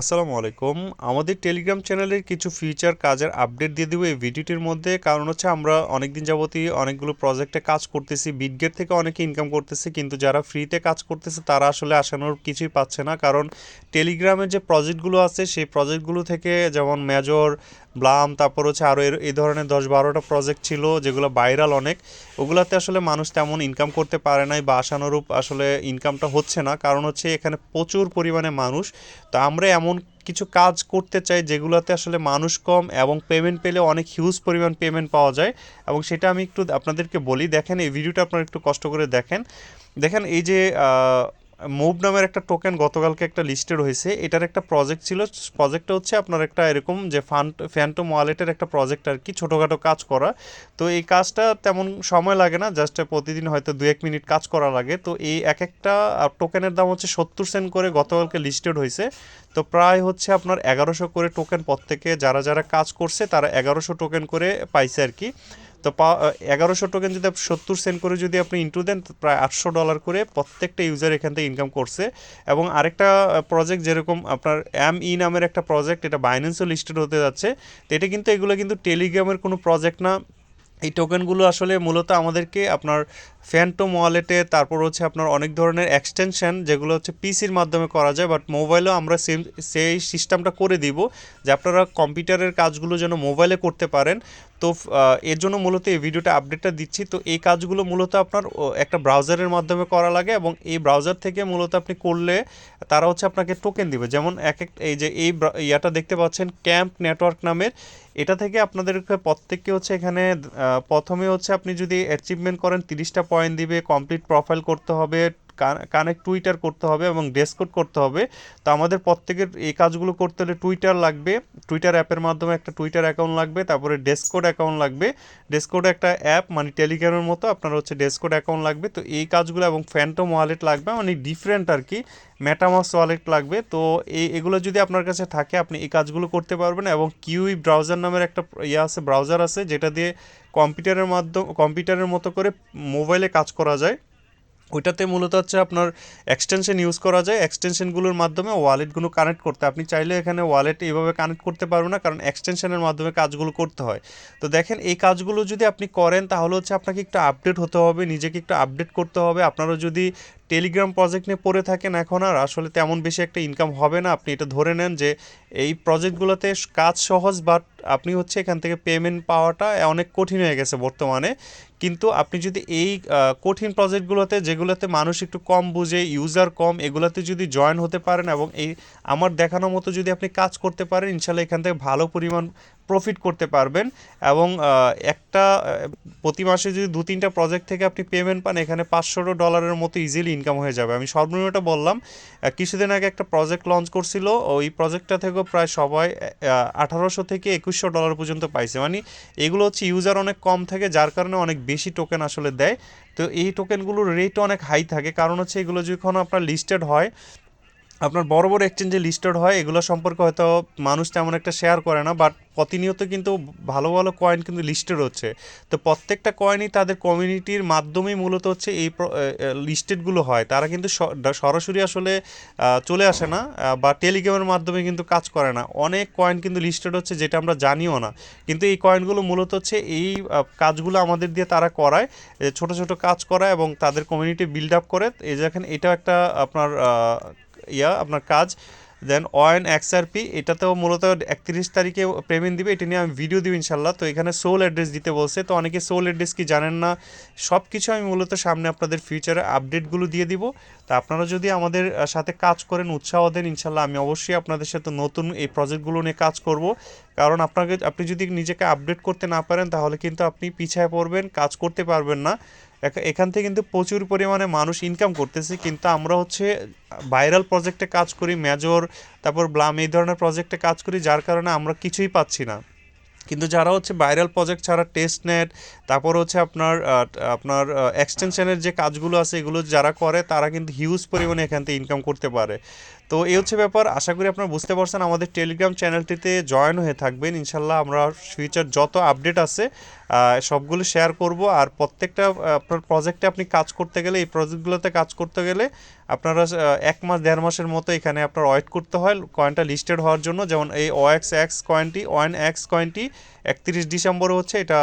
আসসালামু আলাইকুম। আমাদের টেলিগ্রাম চ্যানেলের কিছু ফিচার কাজের আপডেট দিয়ে দেবো এই ভিডিওটির মধ্যে। কারণ হচ্ছে আমরা অনেক দিন যাবতই অনেকগুলো প্রজেক্টে কাজ করতেছি। বিডগেট থেকে অনেকে ইনকাম করতেছে, কিন্তু যারা ফ্রিতে কাজ করতেছে, তারা আসলে আসানোর কিছুই পাচ্ছে না। কারণ টেলিগ্রামের যে প্রজেক্টগুলো আছে, সেই প্রজেক্টগুলো থেকে যেমন মেজর ব্লাম, তারপর হচ্ছে আরও এর এই ধরনের দশ বারোটা প্রজেক্ট ছিল, যেগুলো ভাইরাল অনেক। ওগুলাতে আসলে মানুষ তেমন ইনকাম করতে পারে নাই বা আশানুরূপ আসলে ইনকামটা হচ্ছে না। কারণ হচ্ছে এখানে প্রচুর পরিমাণে মানুষ। তো আমরা এমন কিছু কাজ করতে চাই যেগুলোতে আসলে মানুষ কম এবং পেমেন্ট পেলে অনেক হিউজ পরিমাণ পেমেন্ট পাওয়া যায়। এবং সেটা আমি একটু আপনাদেরকে বলি। দেখেন, এই ভিডিওটা আপনারা একটু কষ্ট করে দেখেন। দেখেন, এই যে মুভ নামের একটা টোকেন গতকালকে একটা লিস্টে রয়েছে এটার একটা প্রজেক্ট ছিল। প্রজেক্টটা হচ্ছে আপনার একটা এরকম যে ফান্ট ফ্যান্টম ওয়ালেটের একটা প্রজেক্ট আর কি, ছোটোখাটো কাজ করা। তো এই কাজটা তেমন সময় লাগে না জাস্ট প্রতিদিন হয়তো দু এক মিনিট কাজ করা লাগে। তো এই এক একটা টোকেনের দাম হচ্ছে সত্তর সেন্ট করে গতকালকে লিস্টেড হয়েছে। তো প্রায় হচ্ছে আপনার এগারোশো করে টোকেন প্রত্যেকে যারা যারা কাজ করছে, তারা এগারোশো টোকেন করে পাইছে আর কি। তো পা এগারোশো টোকেন যদি সত্তর সেন্ট করে যদি আপনি ইন্টু দেন প্রায় আটশো ডলার করে প্রত্যেকটা ইউজার এখান থেকে ইনকাম করছে। এবং আরেকটা প্রজেক্ট যেরকম আপনার এম ই নামের একটা প্রজেক্ট এটা বাইন্যান্সও লিস্টেড হতে যাচ্ছে। তো এটা কিন্তু, এগুলো কিন্তু টেলিগ্রামের কোনো প্রজেক্ট না। এই টোকেনগুলো আসলে মূলত আমাদেরকে আপনার ফ্যান্টম ওয়ালেটে তারপর হচ্ছে আপনার অনেক ধরনের এক্সটেনশন যেগুলো হচ্ছে পিসির মাধ্যমে করা যায় বাট মোবাইলেও আমরা সেম সেই সিস্টেমটা করে দিব যে আপনারা কম্পিউটারের কাজগুলো যেন মোবাইলে করতে পারেন। তো এর জন্য মূলত এই ভিডিওটা আপডেটটা দিচ্ছি। তো, এই কাজগুলো মূলত আপনার একটা ব্রাউজারের মাধ্যমে করা লাগে এবং এই ব্রাউজার থেকে মূলত আপনি করলে তারা হচ্ছে আপনাকে টোকেন দিবে। যেমন এক এক, এই যে এই ইয়াটা দেখতে পাচ্ছেন ক্যাম্প নেটওয়ার্ক নামের এটা থেকে আপনাদেরকে প্রত্যেককে হচ্ছে এখানে প্রথমে হচ্ছে আপনি যদি অ্যাচিভমেন্ট করেন, তিরিশটা পয়েন্ট দিবে কমপ্লিট প্রোফাইল করতে হবে কানেক্ট টুইটার করতে হবে এবং ডেসকোড করতে হবে। তো আমাদের প্রত্যেকের এই কাজগুলো করতে হলে টুইটার লাগবে। টুইটার অ্যাপের মাধ্যমে একটা টুইটার অ্যাকাউন্ট লাগবে, তারপরে ডেসকোড অ্যাকাউন্ট লাগবে। ডেসকোড একটা অ্যাপ মানে টেলিগ্রামের মতো, আপনার হচ্ছে ডেসকোড অ্যাকাউন্ট লাগবে। তো এই কাজগুলো এবং ফ্যান্টম ওয়ালেট লাগবে মানে ডিফারেন্ট আর কি মেটামাস ওয়ালেট লাগবে। তো এই এগুলো যদি আপনার কাছে থাকে, আপনি এই কাজগুলো করতে পারবেন এবং কিউই ব্রাউজার নামের একটা ইয়ে আছে ব্রাউজার আছে, যেটা দিয়ে কম্পিউটারের মাধ্যম কম্পিউটারের মতো করে মোবাইলে কাজ করা যায়। ওইটাতে মূলত হচ্ছে আপনার এক্সটেনশন ইউজ করা যায়। এক্সটেনশনগুলোর মাধ্যমে ওয়ালেটগুলো কানেক্ট করতে। আপনি চাইলে এখানে ওয়ালেট এইভাবে কানেক্ট করতে পারবেন না, কারণ এক্সটেনশনের মাধ্যমে কাজগুলো করতে হয়। তো দেখেন, এই কাজগুলো যদি আপনি করেন, তাহলে হচ্ছে আপনাকে একটু আপডেট হতে হবে, নিজেকে একটু আপডেট করতে হবে। আপনারা যদি টেলিগ্রাম প্রজেক্ট নিয়ে পড়ে থাকেন এখন আর, আসলে তেমন বেশি একটা ইনকাম হবে না। আপনি এটা ধরে নেন যে এই প্রজেক্টগুলোতে কাজ সহজ বাট আপনি হচ্ছে এখান থেকে পেমেন্ট পাওয়াটা অনেক কঠিন হয়ে গেছে বর্তমানে। কিন্তু আপনি যদি এই কঠিন প্রজেক্টগুলোতে যেগুলোতে মানুষ একটু কম বুঝে ইউজার কম, এগুলোতে যদি জয়েন হতে পারেন এবং এই, আমার দেখানোর মতো যদি আপনি কাজ করতে পারেন, ইনশাল্লাহ এখান থেকে ভালো পরিমাণ প্রফিট করতে পারবেন এবং একটা প্রতি মাসে যদি দু তিনটা প্রজেক্ট থেকে আপনি পেমেন্ট পান, এখানে পাঁচশো ডলারের মতো ইজিলি ইনকাম হয়ে যাবে। আমি সর্বনিম্নটা বললাম কিছুদিন আগে একটা প্রজেক্ট লঞ্চ করছিল, ওই প্রজেক্টটা থেকেও প্রায় সবাই আঠারোশো থেকে একুশশো ডলার পর্যন্ত পাইছে। মানে এগুলো হচ্ছে ইউজার অনেক কম থাকে, যার কারণে অনেক বেশি টোকেন আসলে দেয়। তো এই টোকেনগুলোর রেট অনেক হাই থাকে। কারণ হচ্ছে এগুলো যখন আপনার লিস্টেড হয় আপনার বড় বড় এক্সচেঞ্জে লিস্টেড হয়, এগুলো সম্পর্কে হয়তো মানুষ তেমন একটা শেয়ার করে না বাট প্রতিনিয়ত কিন্তু ভালো ভালো কয়েন কিন্তু লিস্টেড হচ্ছে। তো প্রত্যেকটা কয়েনই তাদের কমিউনিটির মাধ্যমেই মূলত হচ্ছে এই লিস্টেডগুলো হয়। তারা কিন্তু সরাসরি আসলে চলে আসে না বা টেলিগ্রামের মাধ্যমে কিন্তু কাজ করে না। অনেক কয়েন কিন্তু লিস্টেড হচ্ছে, যেটা আমরা জানিও না। কিন্তু এই কয়েনগুলো মূলত হচ্ছে এই কাজগুলো আমাদের দিয়ে তারা করায় ছোট ছোট কাজ করায় এবং তাদের কমিউনিটি বিল্ড আপ করে। এই যেখানে এটাও একটা আপনার ইয়া, আপনার কাজ। দেন ওয়ান এক্সআরপি এটাতেও মূলত একত্রিশ তারিখে পেমেন্ট দিবে, এটা নিয়ে আমি ভিডিও দিব ইনশাল্লাহ। তো এখানে সোল অ্যাড্রেস দিতে বলছে। তো অনেকে সোল অ্যাড্রেস কি জানেন না সব কিছু আমি মূলত সামনে আপনাদের ফিউচারে আপডেটগুলো দিয়ে দিব। তা আপনারা যদি আমাদের সাথে কাজ করেন, উৎসাহ দেন, ইনশাল্লাহ আমি অবশ্যই আপনাদের সাথে নতুন এই প্রজেক্টগুলো নিয়ে কাজ করব। কারণ আপনাকে, আপনি যদি নিজেকে আপডেট করতে না পারেন, তাহলে কিন্তু আপনি পিছায় পড়বেন, কাজ করতে পারবেন না। এখান থেকে কিন্তু প্রচুর পরিমাণে মানুষ ইনকাম করতেছে, কিন্তু আমরা হচ্ছে ভাইরাল প্রজেক্টে কাজ করি মেজর তারপর ব্লাম এই ধরনের প্রজেক্টে কাজ করি, যার কারণে আমরা কিছুই পাচ্ছি না। কিন্তু যারা হচ্ছে ভাইরাল প্রজেক্ট ছাড়া টেস্ট নেট তারপর হচ্ছে আপনার আপনার এক্সটেনশনের যে কাজগুলো আছে, এগুলো যারা করে, তারা কিন্তু হিউজ পরিমাণে এখান থেকে ইনকাম করতে পারে। তো এই হচ্ছে ব্যাপার। আশা করি আপনারা বুঝতে পারছেন, আমাদের টেলিগ্রাম চ্যানেলটিতে জয়েন হয়ে থাকবেন। ইনশাল্লাহ আমরা ফিউচার যত আপডেট আছে সবগুলো শেয়ার করব। আর প্রত্যেকটা আপনার প্রজেক্টে আপনি কাজ করতে গেলে, এই প্রজেক্টগুলোতে কাজ করতে গেলে আপনারা এক মাস, দেড় মাসের মতো এখানে আপনার ওয়েট করতে হয় কয়েনটা লিস্টেড হওয়ার জন্য। যেমন এই ওএক্স এক্স কয়েনটি ওয়ান এক্স কয়েনটি একত্রিশ ডিসেম্বর হচ্ছে এটা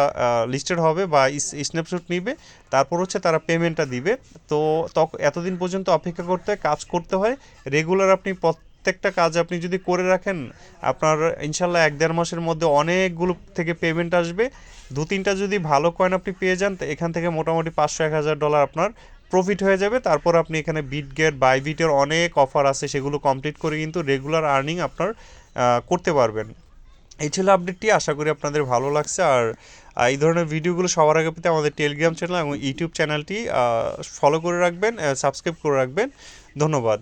লিস্টেড হবে বা স্ন্যাপশট নিবে। তারপর হচ্ছে তারা পেমেন্টটা দিবে। তো তখন এতদিন পর্যন্ত অপেক্ষা করতে কাজ করতে হয়। রেগুলার আপনি প্রত্যেকটা কাজ আপনি যদি করে রাখেন, আপনার ইনশাল্লাহ এক দেড় মাসের মধ্যে অনেকগুলো থেকে পেমেন্ট আসবে। দু তিনটা যদি ভালো কয়েন আপনি পেয়ে যান এখান থেকে মোটামুটি পাঁচশো, এক হাজার ডলার আপনার প্রফিট হয়ে যাবে। তারপর আপনি এখানে বিটগেট বাইবিটের অনেক অফার আছে, সেগুলো কমপ্লিট করে কিন্তু রেগুলার আর্নিং আপনার করতে পারবেন। এই ছিল আপডেটটি আশা করি আপনাদের ভালো লাগছে। আর এই ধরনের ভিডিওগুলো সবার আগে পেতে আমাদের টেলিগ্রাম চ্যানেল এবং ইউটিউব চ্যানেলটি ফলো করে রাখবেন সাবস্ক্রাইব করে রাখবেন। ধন্যবাদ।